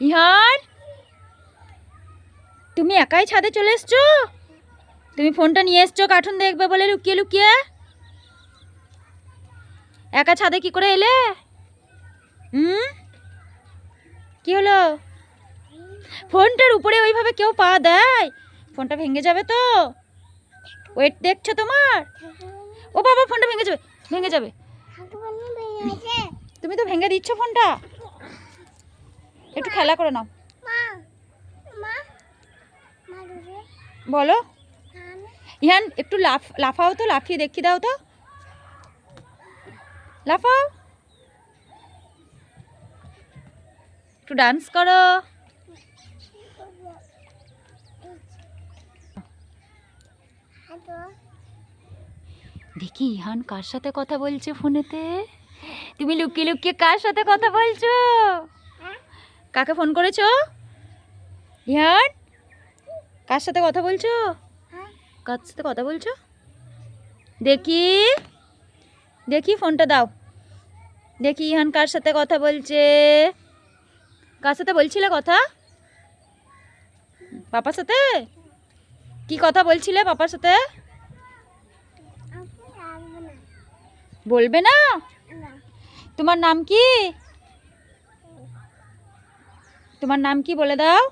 ইহান তুমি একাই ছাদে চলে এসছো? তুমি ফোনটা নিয়ে এসছো কার্টুন দেখবে বলে লুকিয়ে লুকিয়ে? একা ছাদে কি করে এলে? হুম? কি হলো? ফোনটার উপরে ওইভাবে কেউ পা দেয়? ফোনটা ভেঙে যাবে তো? ওয়েট দেখছ তোমার? ও বাবা ফোনটা ভেঙে যাবে ভেঙে যাবে। তুমি তো ভেঙে দিচ্ছ ফোনটা। একটু খেলা করে নাও। বলো। ইহান। একটু লাফ লাফাও তো লাফিয়ে দেখিয়ে দাও তো। লাফাও। একটু ডান্স করো। দেখি ইহান কার সাথে কথা বলছে ফোনেতে? তুমি লুকিয়ে লুকিয়ে কার সাথে কথা বলছো? কাকে ফোন করেছ? ইহান কার সাথে কথা বলছো? কার সাথে কথা বলছো? দেখি। দেখি ফোনটা দাও। দেখি ইহান কার সাথে কথা বলছে? কার সাথে বলছিলে কথা? পাপার সাথে? কি কথা বলছিলে পাপার সাথে? বলবে না। তোমার নাম কি? তোমার নাম কি বলে দাও?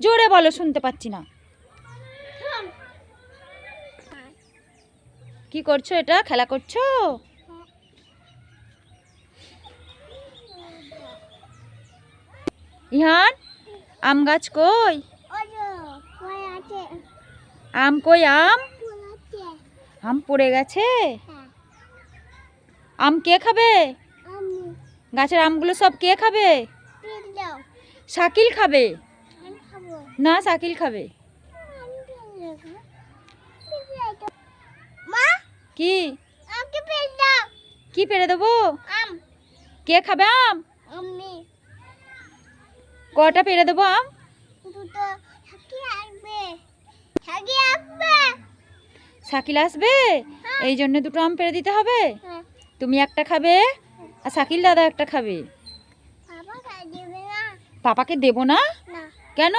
জোরে বলো, শুনতে পাচ্ছি না। কি করছ এটা? খেলা করছ? ইহান, আম গাছ কই? আম কই, আম? আম পড়ে গেছে? আম কে খাবে? গাছের আমগুলো সব কে খাবে? শাকিল খাবে? না শাকিল খাবে। কি? কি পেরে দেবো? কে খাবে আম? কটা পেরে দেবো আম? শাকিল আসবে। এই জন্য দুটো আম পেরে দিতে হবে? তুমি একটা খাবে আর শাকিল দাদা একটা খাবে। পাপাকে দেবো না? কেন?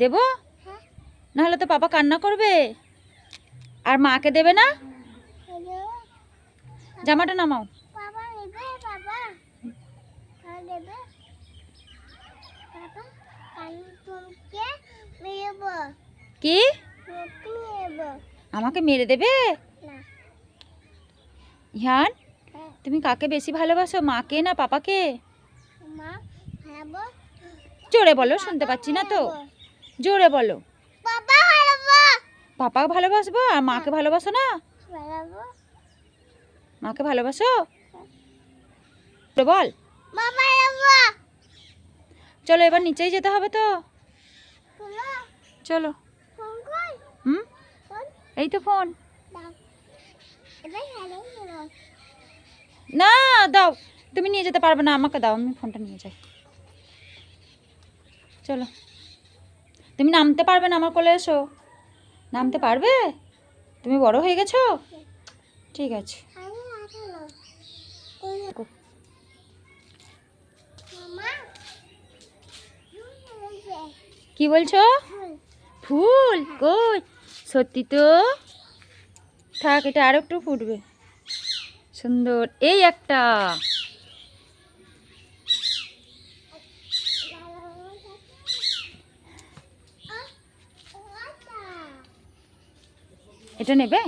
দেবো? নাহলে তো পাপা কান্না করবে। আর মাকে দেবে না? জামাটা নামাও। কি? আমাকে মেরে দেবে? ইহান হ্যাঁ। তুমি কাকে বেশি ভালোবাসো মাকে না পাপাকে? মা জোরে বলো শুনতে পাচ্ছি না তো। জোরে বলো। বাবা হারাবো পাপা ভালোবাসবো? আর মাকে ভালোবাসো না? মাকে ভালোবাসো? বল। চলো এবার নিচেই যেতে হবে তো। চলো। হুম? এই তো ফোন। না দাও। তুমি নিয়ে যেতে পারবে না আমাকে দাও আমি ফোনটা নিয়ে যাই। চলো। তুমি নামতে পারবে না আমার কোলে এসো। নামতে পারবে? তুমি বড় হয়ে গেছো? ঠিক আছে। কি বলছো? ফুল, কই? সত্যি তো? থাক, এটা আরও একটু ফুটবে। সুন্দর। এই একটা। এটা নেবে?